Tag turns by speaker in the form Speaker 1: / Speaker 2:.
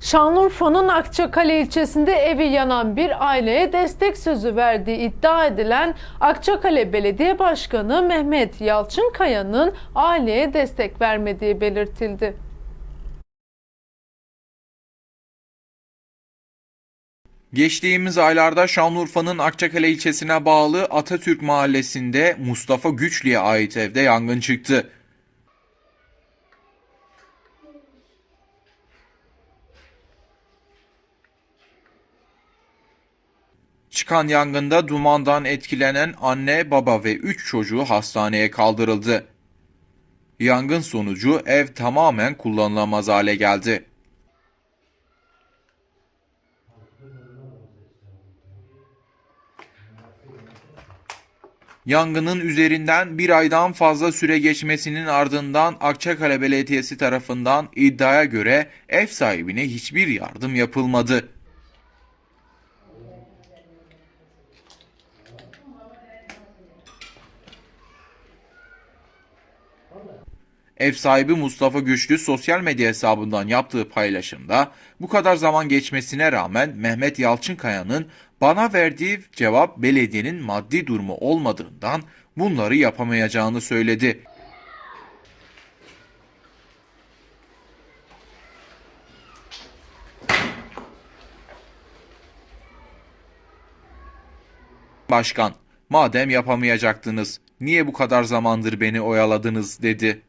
Speaker 1: Şanlıurfa'nın Akçakale ilçesinde evi yanan bir aileye destek sözü verdiği iddia edilen Akçakale Belediye Başkanı Mehmet Yalçınkaya'nın aileye destek vermediği belirtildi.
Speaker 2: Geçtiğimiz aylarda Şanlıurfa'nın Akçakale ilçesine bağlı Atatürk Mahallesi'nde Mustafa Güçlü'ye ait evde yangın çıktı. Çıkan yangında dumandan etkilenen anne, baba ve 3 çocuğu hastaneye kaldırıldı. Yangın sonucu ev tamamen kullanılamaz hale geldi. Yangının üzerinden bir aydan fazla süre geçmesinin ardından Akçakale Belediyesi tarafından iddiaya göre ev sahibine hiçbir yardım yapılmadı. Ev sahibi Mustafa Güçlü sosyal medya hesabından yaptığı paylaşımda bu kadar zaman geçmesine rağmen Mehmet Yalçınkaya'nın bana verdiği cevap belediyenin maddi durumu olmadığından bunları yapamayacağını söyledi. Başkan, madem yapamayacaktınız, niye bu kadar zamandır beni oyaladınız dedi.